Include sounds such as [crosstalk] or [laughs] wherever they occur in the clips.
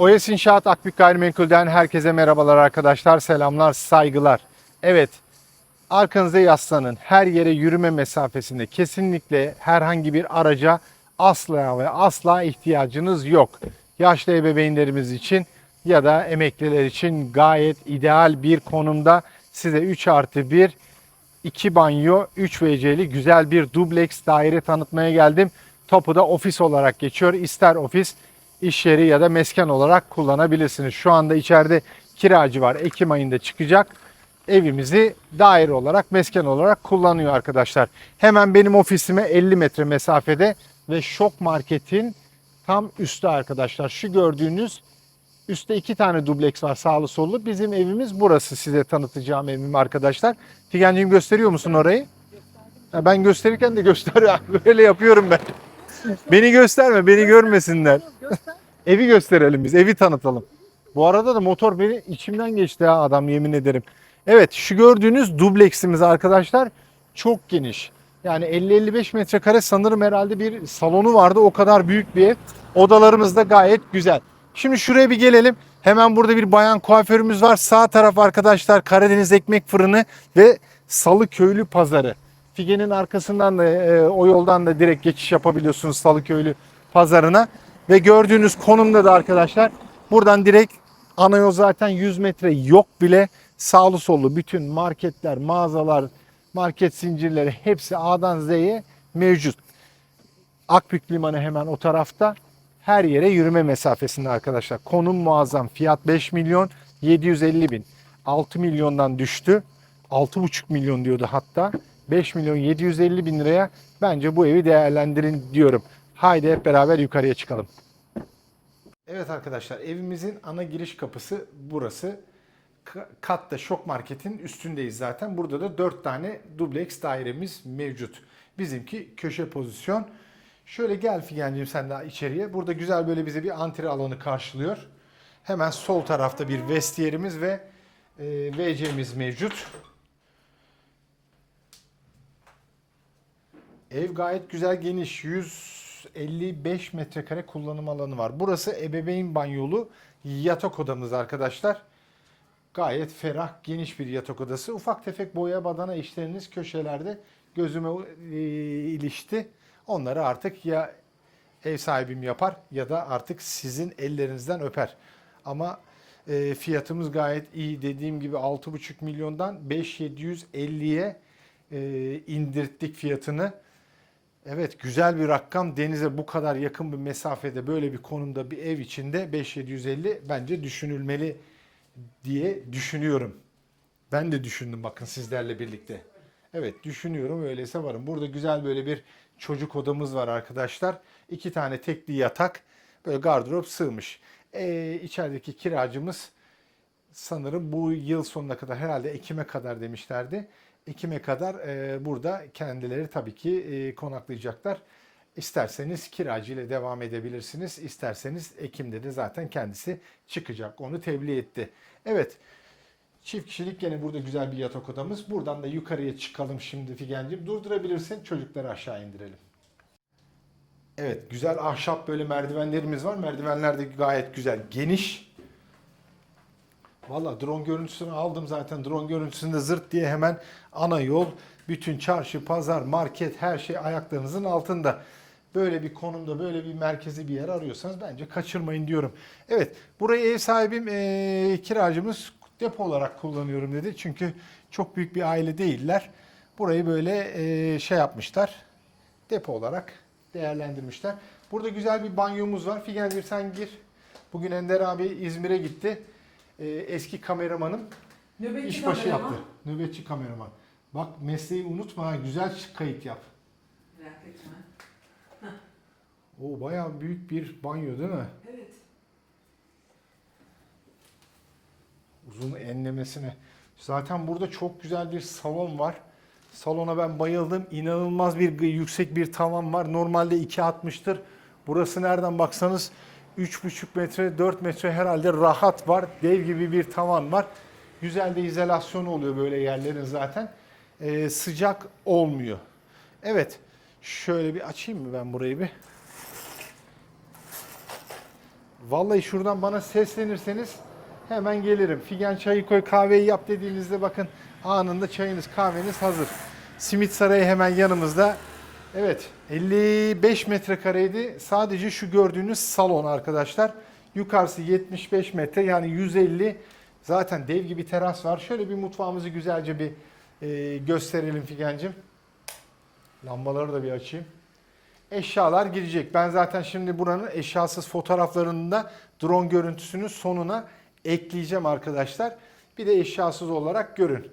Oyas İnşaat Akbük Gayrimenkul'den herkese merhabalar arkadaşlar. Selamlar, saygılar. Evet, arkanıza yaslanın. Her yere yürüme mesafesinde kesinlikle herhangi bir araca asla ve asla ihtiyacınız yok. Yaşlı ebeveynlerimiz için ya da emekliler için gayet ideal bir konumda size 3 artı 1 2 banyo, 3 WC'li güzel bir dubleks daire tanıtmaya geldim. Topu da ofis olarak geçiyor. İster ofis, iş yeri ya da mesken olarak kullanabilirsiniz. Şu anda içeride kiracı var. Ekim ayında çıkacak. Evimizi daire olarak, mesken olarak kullanıyor arkadaşlar. Hemen benim ofisime 50 metre mesafede ve Şok Market'in tam üstü arkadaşlar. Şu gördüğünüz Üstte iki tane dubleks var sağlı sollu. Bizim evimiz burası size tanıtacağım evim arkadaşlar. Figenciğim gösteriyor musun orayı? Ben gösterirken de göster [laughs] ya. Böyle yapıyorum ben. Beni gösterme, beni görmesinler. [laughs] Evi gösterelim biz, evi tanıtalım. Bu arada da motor beni içimden geçti ha adam yemin ederim. Evet şu gördüğünüz dubleksimiz arkadaşlar çok geniş. Yani 50-55 metrekare sanırım herhalde bir salonu vardı. O kadar büyük bir ev. Odalarımız da gayet güzel. Şimdi şuraya bir gelelim. Hemen burada bir bayan kuaförümüz var. Sağ taraf arkadaşlar Karadeniz Ekmek Fırını ve Salı Köylü Pazarı. Fige'nin arkasından da e, o yoldan da direkt geçiş yapabiliyorsunuz Salı Köylü Pazarına. Ve gördüğünüz konumda da arkadaşlar buradan direkt ana yol zaten 100 metre yok bile sağlı sollu bütün marketler, mağazalar, market zincirleri hepsi A'dan Z'ye mevcut. Akbük Limanı hemen o tarafta. Her yere yürüme mesafesinde arkadaşlar. Konum muazzam. Fiyat 5 milyon 750 bin. 6 milyondan düştü. 6,5 milyon diyordu hatta. 5 milyon 750 bin liraya bence bu evi değerlendirin diyorum. Haydi hep beraber yukarıya çıkalım. Evet arkadaşlar evimizin ana giriş kapısı burası. Ka- Katta Şok Market'in üstündeyiz zaten. Burada da 4 tane dubleks dairemiz mevcut. Bizimki köşe pozisyon. Şöyle gel Figen'cim sen daha içeriye. Burada güzel böyle bize bir antre alanı karşılıyor. Hemen sol tarafta bir vestiyerimiz ve e, WC'miz mevcut. Ev gayet güzel geniş. 155 metrekare kullanım alanı var. Burası ebeveyn banyolu yatak odamız arkadaşlar. Gayet ferah, geniş bir yatak odası. Ufak tefek boya badana işleriniz köşelerde gözüme e, ilişti. Onları artık ya ev sahibim yapar ya da artık sizin ellerinizden öper. Ama e, fiyatımız gayet iyi. Dediğim gibi 6,5 milyondan 5.750'ye e, indirttik fiyatını. Evet güzel bir rakam. Denize bu kadar yakın bir mesafede böyle bir konumda bir ev içinde 5750 bence düşünülmeli diye düşünüyorum. Ben de düşündüm bakın sizlerle birlikte. Evet düşünüyorum öyleyse varım. Burada güzel böyle bir çocuk odamız var arkadaşlar. İki tane tekli yatak böyle gardırop sığmış. Ee, içerideki kiracımız sanırım bu yıl sonuna kadar herhalde Ekim'e kadar demişlerdi. Ekim'e kadar e, burada kendileri tabii ki e, konaklayacaklar. İsterseniz kiracı ile devam edebilirsiniz. İsterseniz Ekim'de de zaten kendisi çıkacak. Onu tebliğ etti. Evet. Çift kişilik gene burada güzel bir yatak odamız. Buradan da yukarıya çıkalım şimdi Figen'cim. Durdurabilirsin çocukları aşağı indirelim. Evet güzel ahşap böyle merdivenlerimiz var. Merdivenler de gayet güzel. Geniş. Valla drone görüntüsünü aldım zaten. Drone görüntüsünde zırt diye hemen ana yol, bütün çarşı, pazar, market her şey ayaklarınızın altında. Böyle bir konumda, böyle bir merkezi bir yer arıyorsanız bence kaçırmayın diyorum. Evet, burayı ev sahibim, eee, kiracımız depo olarak kullanıyorum dedi. Çünkü çok büyük bir aile değiller. Burayı böyle eee, şey yapmışlar, depo olarak değerlendirmişler. Burada güzel bir banyomuz var. Figen bir sen gir. Bugün Ender abi İzmir'e gitti. Eee, eski kameramanım Nöbetçi işbaşı kameraman. yaptı. Nöbetçi kameraman. Bak mesleği unutma ha, güzel kayıt yap. Merak etme. O bayağı büyük bir banyo değil mi? Evet. Uzun enlemesine. Zaten burada çok güzel bir salon var. Salona ben bayıldım. İnanılmaz bir yüksek bir tavan var. Normalde 2.60'tır. Burası nereden baksanız 3,5 metre 4 metre herhalde rahat var. Dev gibi bir tavan var. Güzel de izolasyon oluyor böyle yerlerin zaten. Ee, sıcak olmuyor. Evet. Şöyle bir açayım mı ben burayı bir? Vallahi şuradan bana seslenirseniz hemen gelirim. Figen çayı koy kahveyi yap dediğinizde bakın anında çayınız kahveniz hazır. Simit Sarayı hemen yanımızda. Evet 55 metrekareydi. Sadece şu gördüğünüz salon arkadaşlar. Yukarısı 75 metre yani 150. Zaten dev gibi teras var. Şöyle bir mutfağımızı güzelce bir e, gösterelim Figen'cim. Lambaları da bir açayım. Eşyalar girecek. Ben zaten şimdi buranın eşyasız fotoğraflarını da drone görüntüsünün sonuna ekleyeceğim arkadaşlar. Bir de eşyasız olarak görün.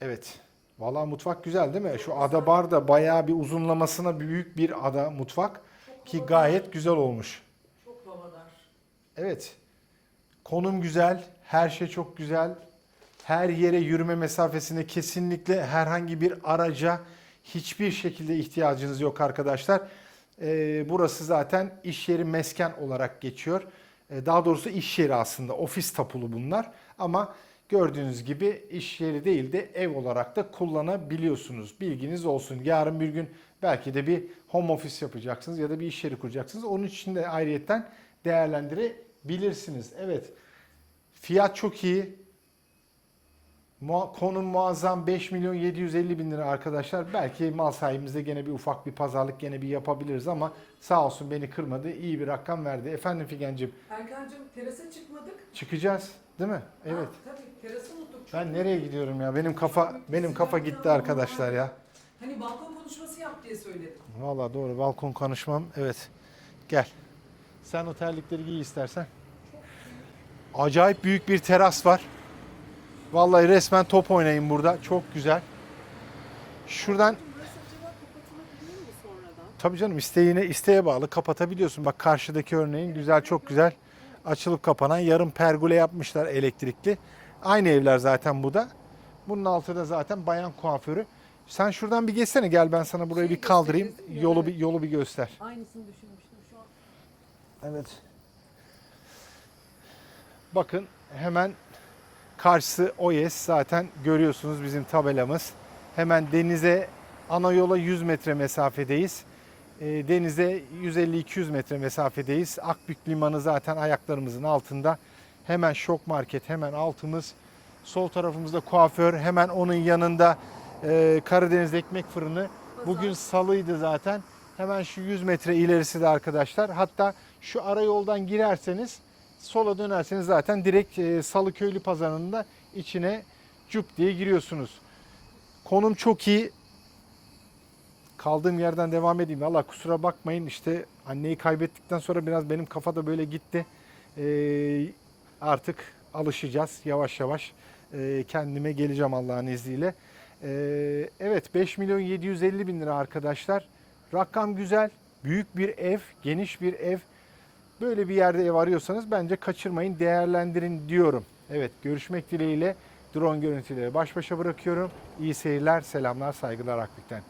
Evet. Vallahi mutfak güzel değil mi? Şu ada bar da bayağı bir uzunlamasına büyük bir ada mutfak ki gayet güzel olmuş. Çok havadar. Evet. Konum güzel, her şey çok güzel. Her yere yürüme mesafesinde kesinlikle herhangi bir araca hiçbir şekilde ihtiyacınız yok arkadaşlar. Ee, burası zaten iş yeri mesken olarak geçiyor. Ee, daha doğrusu iş yeri aslında ofis tapulu bunlar. Ama gördüğünüz gibi iş yeri değil de ev olarak da kullanabiliyorsunuz. Bilginiz olsun. Yarın bir gün belki de bir home office yapacaksınız ya da bir iş yeri kuracaksınız. Onun için de ayrıyetten değerlendirebilirsiniz. Evet. Fiyat çok iyi. Konum muazzam 5 milyon 750 bin lira arkadaşlar. Belki mal sahibimizde gene bir ufak bir pazarlık gene bir yapabiliriz ama sağ olsun beni kırmadı. iyi bir rakam verdi. Efendim Figen'cim Erkan'cığım terasa çıkmadık. çıkacağız değil mi? Evet. Ha, tabii terası unuttuk. Ben nereye gidiyorum ya? Benim kafa benim kafa gitti arkadaşlar ya. Hani balkon konuşması yap diye söyledim. Vallahi doğru balkon konuşmam. Evet. Gel. Sen o terlikleri giy istersen. Acayip büyük bir teras var. Vallahi resmen top oynayın burada. Çok güzel. Şuradan tabii canım isteğine isteğe bağlı kapatabiliyorsun. Bak karşıdaki örneğin güzel çok güzel açılıp kapanan yarım pergole yapmışlar elektrikli. Aynı evler zaten bu da. Bunun altı da zaten bayan kuaförü. Sen şuradan bir geçsene gel ben sana burayı bir kaldırayım. ya, Yolu evet. bir yolu bir göster. Aynısını düşünmüştüm şu an. Evet. Bakın hemen karşısı OYES zaten görüyorsunuz bizim tabelamız. Hemen denize ana yola 100 metre mesafedeyiz. Ee, denize 150-200 metre mesafedeyiz. Akbük Limanı zaten ayaklarımızın altında. Hemen şok market hemen altımız. Sol tarafımızda kuaför hemen onun yanında e, Karadeniz ekmek fırını. Bugün salıydı zaten. Hemen şu 100 metre ilerisi de arkadaşlar. Hatta şu ara yoldan girerseniz sola dönerseniz zaten direkt e, Salıköylü pazarında içine cüp diye giriyorsunuz. Konum çok iyi. Kaldığım yerden devam edeyim. Allah kusura bakmayın işte anneyi kaybettikten sonra biraz benim kafada böyle gitti. Ee, artık alışacağız yavaş yavaş. Ee, kendime geleceğim Allah'ın izniyle. Ee, evet 5 milyon 750 bin lira arkadaşlar. Rakam güzel. Büyük bir ev, geniş bir ev. Böyle bir yerde ev arıyorsanız bence kaçırmayın, değerlendirin diyorum. Evet, görüşmek dileğiyle drone görüntüleri baş başa bırakıyorum. İyi seyirler, selamlar, saygılar Akbük'ten.